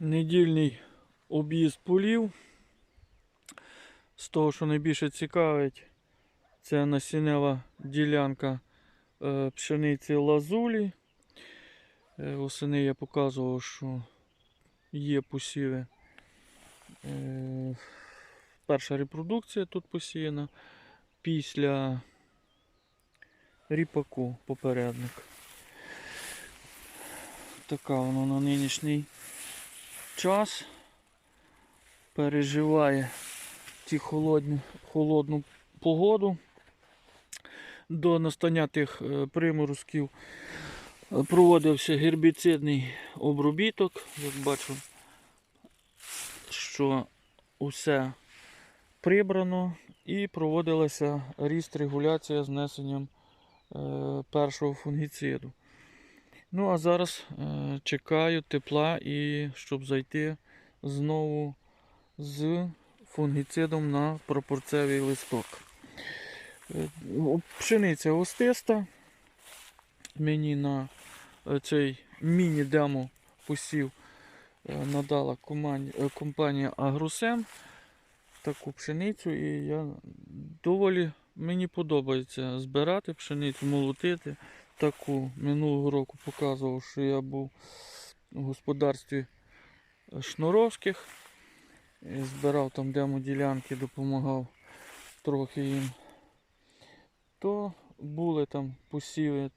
недільний об'їзд полів. З того, що найбільше цікавить, це насіннева ділянка е, пшениці лазулі. Е, Восени я показував, що є посіви. Е, Перша репродукція тут посіяна після ріпаку попередник. Така воно на нинішній час переживає ті холодні, холодну погоду. До настання тих е, приморозків е, проводився гербіцидний обробіток. Як бачу, що усе прибрано і проводилася ріст регуляція з внесенням е, першого фунгіциду. Ну, а зараз е, чекаю тепла і щоб зайти знову з фунгіцидом на пропорцевий листок. Е, Пшениця остиста. Мені на е, цей міні-демо посів е, надала е, компанія Агросем таку пшеницю, і я доволі мені подобається збирати пшеницю, молотити. Таку минулого року показував, що я був у господарстві Шнуровських. Збирав там демо-ділянки, допомагав трохи їм. То були там посіви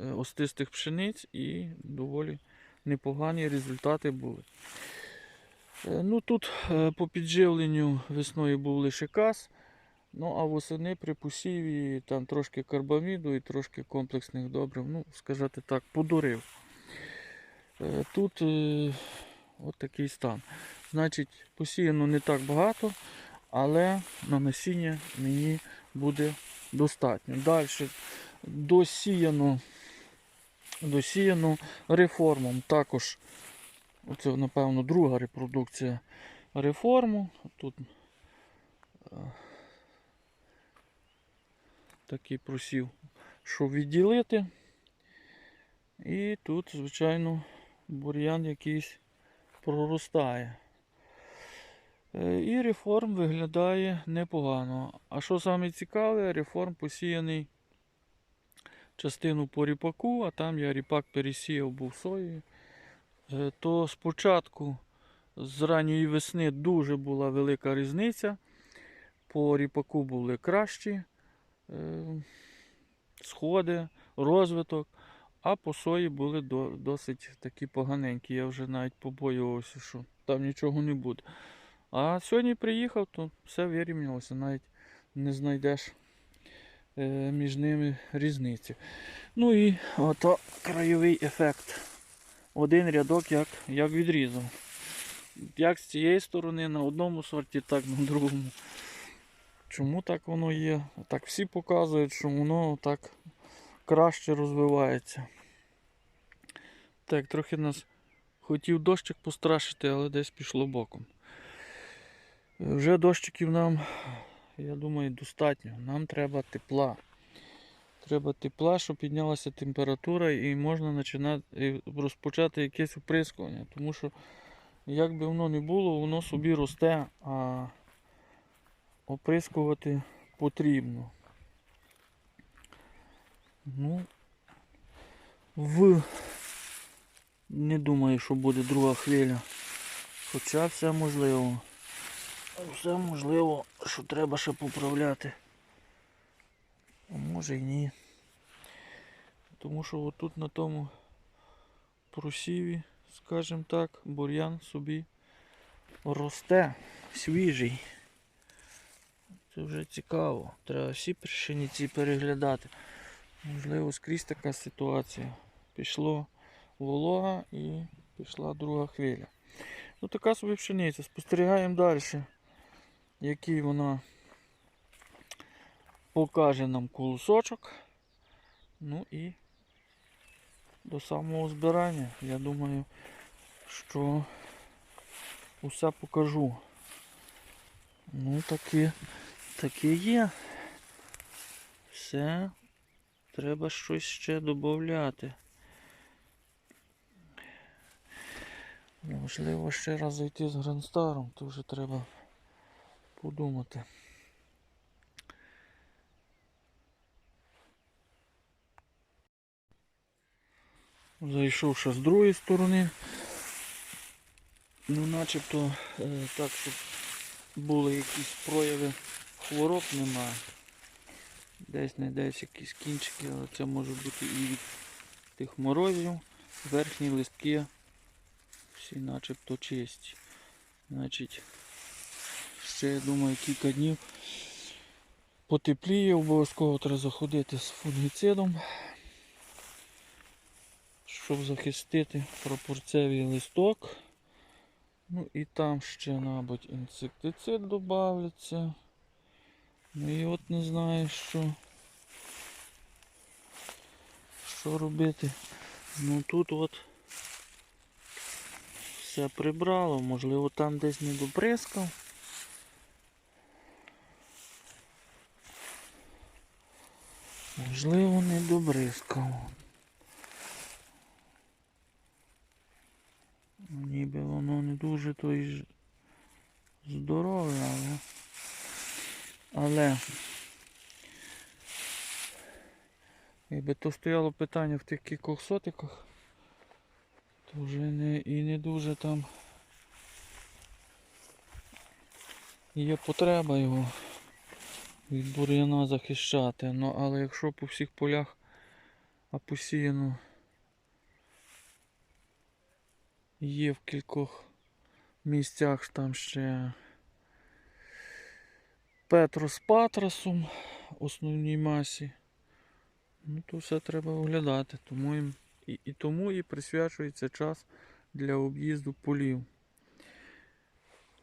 е, остистих пшениць і доволі непогані результати були. Е, Ну тут е, по підживленню весною був лише каз, ну а восени при посіві там трошки карбаміду і трошки комплексних добрив, ну, сказати так, подурив. Е, Тут е, от такий стан. Значить, посіяно не так багато, але на насіння мені буде достатньо. Далі досіяно, досіяно реформом. Також Оце, напевно, друга репродукція реформу. Тут е, такий просів, що відділити. І тут, звичайно, бур'ян якийсь проростає. Е, І реформ виглядає непогано. А що саме цікаве, реформ посіяний частину по ріпаку, а там я ріпак пересіяв був соєю. Е, то спочатку з ранньої весни дуже була велика різниця. По ріпаку були кращі сходи, розвиток, а по сої були досить такі поганенькі. Я вже навіть побоювався, що там нічого не буде. А сьогодні приїхав, то все вирівнялося, навіть не знайдеш е, між ними різниці. Ну і ото краєвий ефект один рядок як, як відрізав. Як з цієї сторони на одному сорті, так на другому. Чому так воно є? Так всі показують, що воно так краще розвивається. Так, трохи нас хотів дощик пострашити, але десь пішло боком. Вже дощиків нам, я думаю, достатньо. Нам треба тепла. Треба тепла, щоб піднялася температура і можна починати розпочати якесь оприскування. Тому що, як би воно не було, воно собі росте, а оприскувати потрібно. Ну, в... Не думаю, що буде друга хвиля. Хоча все можливо. Все можливо, що треба ще поправляти. А може і ні. Тому що отут на тому просіві, скажімо так, бур'ян собі росте свіжий. Це вже цікаво. Треба всі пшениці переглядати. Можливо, скрізь така ситуація. Пішло волога і пішла друга хвиля. Ну така собі пшениця. Спостерігаємо далі, який вона покаже нам колосочок. Ну і до самого збирання. Я думаю, що усе покажу. Ну таке, таке є. Все. Треба щось ще додати. Можливо, ще раз зайти з Грандстаром, то вже треба подумати. Зайшов ще з другої сторони. Ну, начебто е, так, щоб були якісь прояви хвороб немає. Десь не десь якісь кінчики, але це може бути і від тих морозів. Верхні листки всі начебто чисті. Значить, ще я думаю кілька днів потепліє, обов'язково треба заходити з фунгіцидом, щоб захистити пропорцевий листок. Ну і там ще, мабуть, інсектицид додається. Ну і от не знаю, що, що робити. Ну тут от все прибрало, можливо там десь не доприскав. Можливо, не добризкав. Ніби воно не дуже то й здорове, але. Але. Якби то стояло питання в тих кількох сотиках, то вже не і не дуже там є потреба його від бур'яна захищати. Ну але якщо по всіх полях а посіяно є в кількох місцях там ще Петрос патрасум основній масі. Ну то все треба оглядати. Тому і, і тому і присвячується час для об'їзду полів.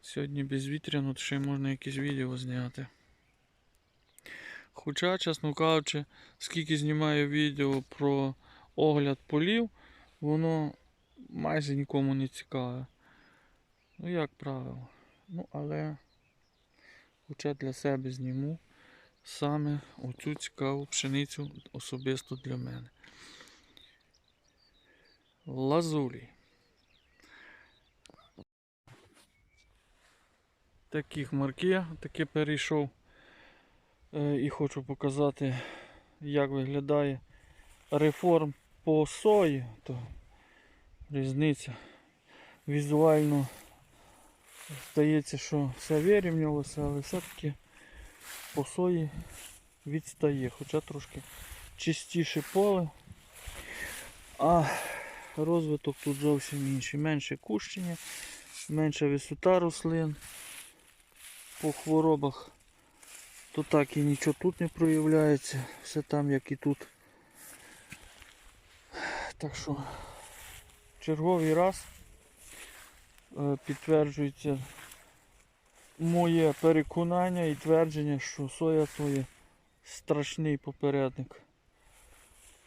Сьогодні безвітряно, то ще можна якісь відео зняти. Хоча, чесно кажучи, скільки знімаю відео про огляд полів, воно майже нікому не цікаве. Ну, як правило. Ну, але хоча для себе зніму саме оцю цікаву пшеницю особисто для мене. Лазулі. Такі хмарки, таки перейшов е, і хочу показати, як виглядає реформ по сої. То різниця. Візуально здається, що все вирівнялося, але все-таки по сої відстає, хоча трошки чистіше поле, а розвиток тут зовсім інший. Менше кущення, менша висота рослин. По хворобах то так і нічого тут не проявляється, все там як і тут. Так що черговий раз підтверджується моє переконання і твердження, що соя то є страшний попередник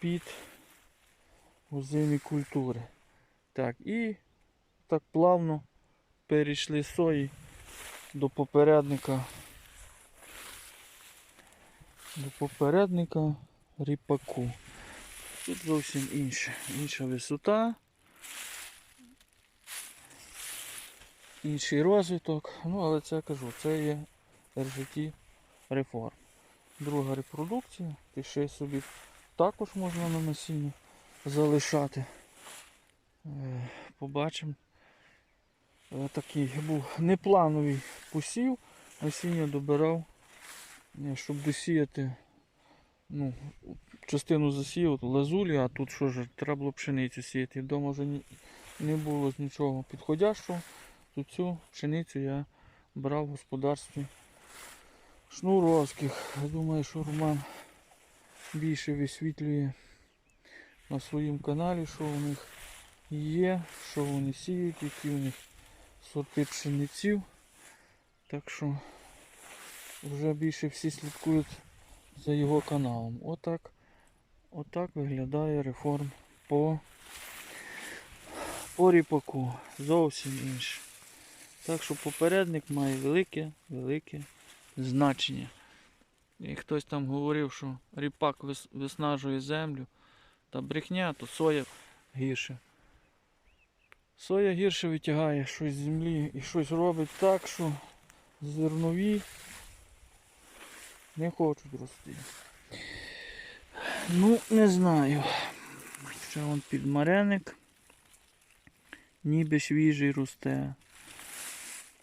під озимі культури. Так, і так плавно перейшли сої до попередника. До попередника ріпаку. Тут зовсім інше. Інша висота. Інший розвиток. Ну, але це я кажу, це є RGT реформ. Друга репродукція. Пиши собі також можна на насіння залишати. Е, Побачимо. Е, Такий був неплановий посів. Насіння добирав, е, щоб досіяти. Ну, частину засіяв лазулі, а тут що ж, треба було пшеницю сіяти. Вдома вже не було нічого підходящого. То цю пшеницю я брав в господарстві шнуровських. Я думаю, що Роман більше висвітлює на своєму каналі, що у них є, що вони сіють, які у них сорти пшениців. Так що вже більше всі слідкують за його каналом. Отак, отак виглядає реформ по, по ріпаку. Зовсім інше. Так що попередник має велике, велике значення. І хтось там говорив, що ріпак виснажує землю та брехня, то соя гірше. Соя гірше витягає щось з землі і щось робить так, що зернові не хочуть рости. Ну, не знаю. Ще вон підмареник. Ніби свіжий росте.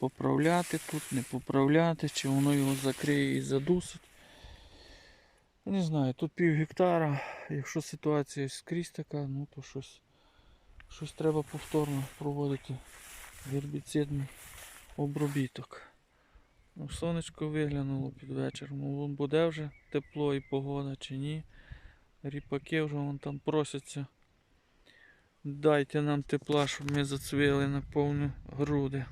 Поправляти тут, не поправляти, чи воно його закриє і задусить. Не знаю, тут пів гектара. Якщо ситуація скрізь така, ну то щось, щось треба повторно проводити гербіцидний обробіток. Ну, сонечко виглянуло під вечір. Ну, буде вже тепло і погода чи ні. Ріпаки вже вон там просяться. Дайте нам тепла, щоб ми зацвіли на повні груди.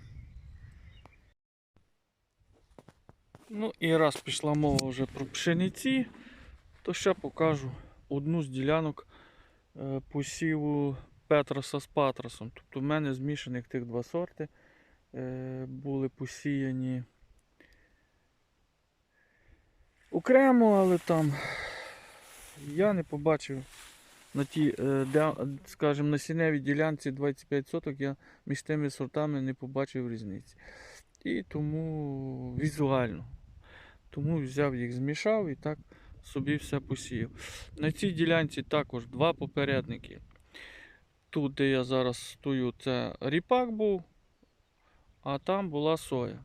Ну і раз пішла мова вже про пшениці, то ще покажу одну з ділянок е, посіву Петраса з Патрасом. Тобто в мене змішаних тих два сорти е, були посіяні окремо, але там я не побачив на тій, е, скажімо, на сіневій ділянці 25 соток я між тими сортами не побачив різниці. І тому візуально. Тому взяв їх, змішав і так собі все посіяв. На цій ділянці також два попередники. Тут, де я зараз стою, це ріпак був, а там була соя.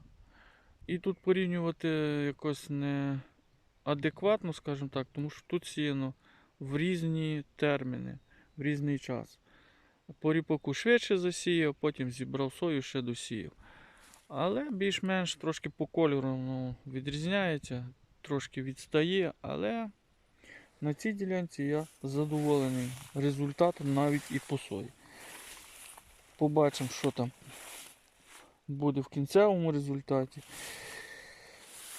І тут порівнювати якось не адекватно, скажімо так, тому що тут сіяно в різні терміни, в різний час. По ріпаку швидше засіяв, потім зібрав сою, ще досіяв. Але більш-менш трошки по кольору ну, відрізняється, трошки відстає, але на цій ділянці я задоволений результатом навіть і по сої. Побачимо, що там буде в кінцевому результаті.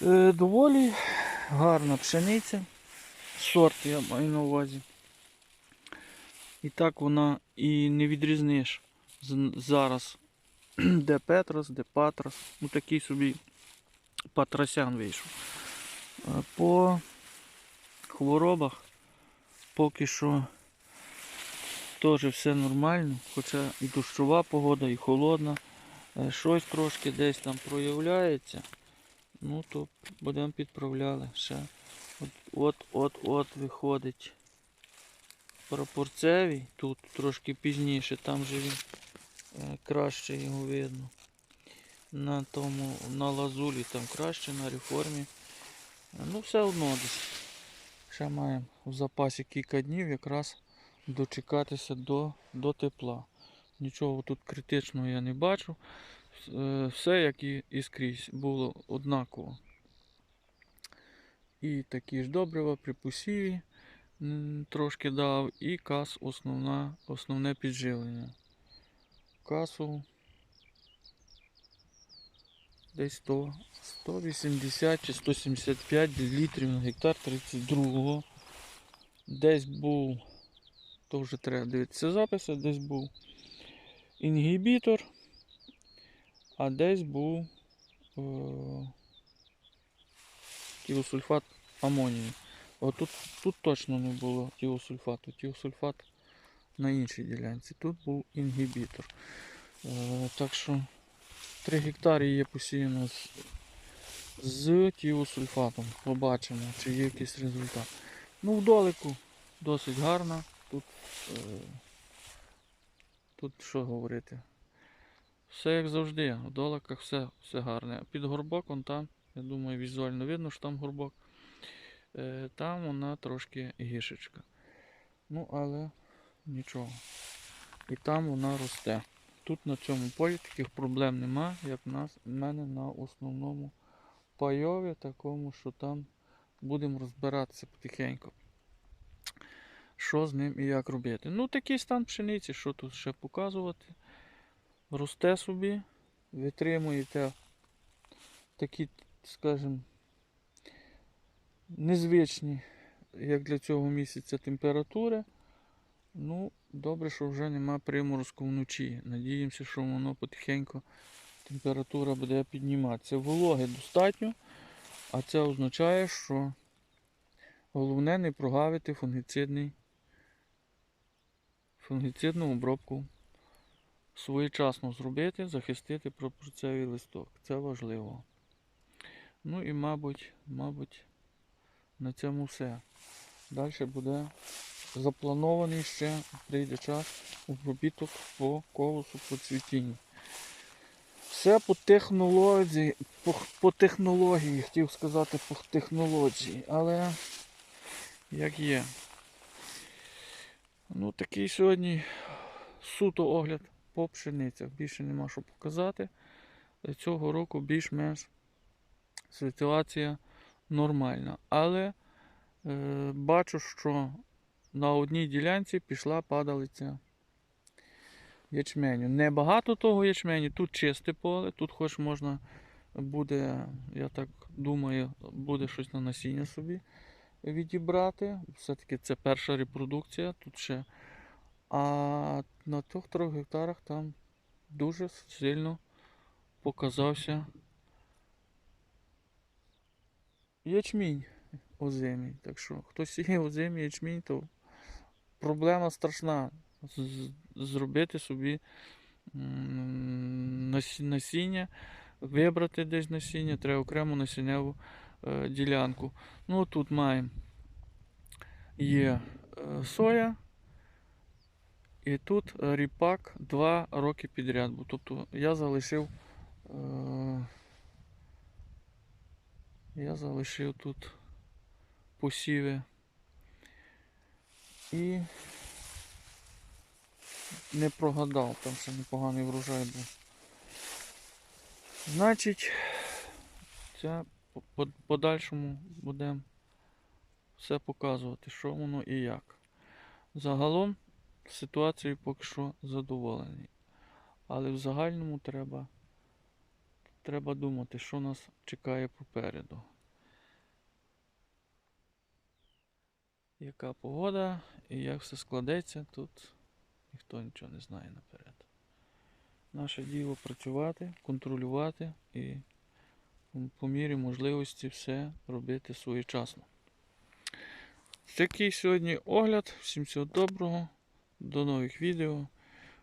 Е, доволі гарна пшениця. Сорт я маю на увазі. І так вона і не відрізниш зараз де Петрос, де Патрос. Ну такий собі Патросян вийшов. По хворобах поки що теж все нормально, хоча і дощова погода, і холодна. Е, Щось трошки десь там проявляється. Ну то будемо підправляли ще. От от от, от виходить прапорцевий, тут трошки пізніше, там же він краще його видно. На тому, на лазулі там краще, на реформі. Ну, все одно десь. Ще маємо в запасі кілька днів якраз дочекатися до, до тепла. Нічого тут критичного я не бачу. Е, Все як і, і скрізь було однаково. І такі ж добрива при посіві трошки дав, і кас основна, основне підживлення. Касу десь 100, 180 чи 175 літрів на гектар 32-го. Десь був, то вже треба дивитися записи, десь був інгібітор, а десь був е, тіосульфат амонію. От тут, тут точно не було тіосульфату. Тіосульфат на іншій ділянці. Тут був інгібітор. Е, так що 3 гектари є посіяно з, з тіосульфатом. Побачимо, чи є якийсь результат. Ну, вдалеку досить гарно. Тут, е, тут що говорити. Все як завжди, в доликах все, все гарне. Під горбок, вон там, я думаю, візуально видно, що там горбок. Е, там вона трошки гіршечка. Ну, але нічого. І там вона росте. Тут на цьому полі таких проблем нема, як в нас, в мене на основному пайові, такому, що там будемо розбиратися потихеньку. Що з ним і як робити. Ну, такий стан пшениці, що тут ще показувати. Росте собі, витримуєте такі, скажімо, незвичні, як для цього місяця, температури. Ну, добре, що вже нема приморозку вночі. Надіємося, що воно потихеньку температура буде підніматися. Вологи достатньо, а це означає, що головне не прогавити фунгіцидний, фунгіцидну обробку своєчасно зробити, захистити пропорцевий листок. Це важливо. Ну і, мабуть, мабуть, на цьому все. Далі буде запланований ще, прийде час, обробіток по колосу по цвітінню. Все по технології, по, по технології, хотів сказати по технології, але як є. Ну, такий сьогодні суто огляд по пшеницях. Більше нема що показати. Цього року більш-менш ситуація нормальна. Але е, бачу, що на одній ділянці пішла падалиця ячменю. Небагато того ячменю, тут чисте поле, тут хоч можна буде, я так думаю, буде щось на насіння собі відібрати. Все-таки це перша репродукція, тут ще. А на тих трьох гектарах там дуже сильно показався ячмінь озимий. Так що, хто сіє озимий ячмінь, то проблема страшна. Зробити собі насіння, вибрати десь насіння, треба окрему насінневу е, ділянку. Ну, тут маємо є е, соя. І тут ріпак 2 роки підряд. був. Тобто я залишив. Е, я залишив тут посіви. І не прогадав, там ще непоганий врожай був. Значить, це по- по подальшому будемо все показувати, що воно і як. Загалом ситуацією поки що задоволений. Але в загальному треба, треба думати, що нас чекає попереду. Яка погода і як все складеться, тут ніхто нічого не знає наперед. Наше діло працювати, контролювати і по мірі можливості все робити своєчасно. Такий сьогодні огляд. Всім всього доброго. До нових відео.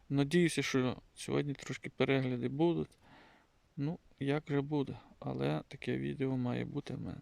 Надіюся, що сьогодні трошки перегляди будуть. Ну, як же буде, але таке відео має бути в мене.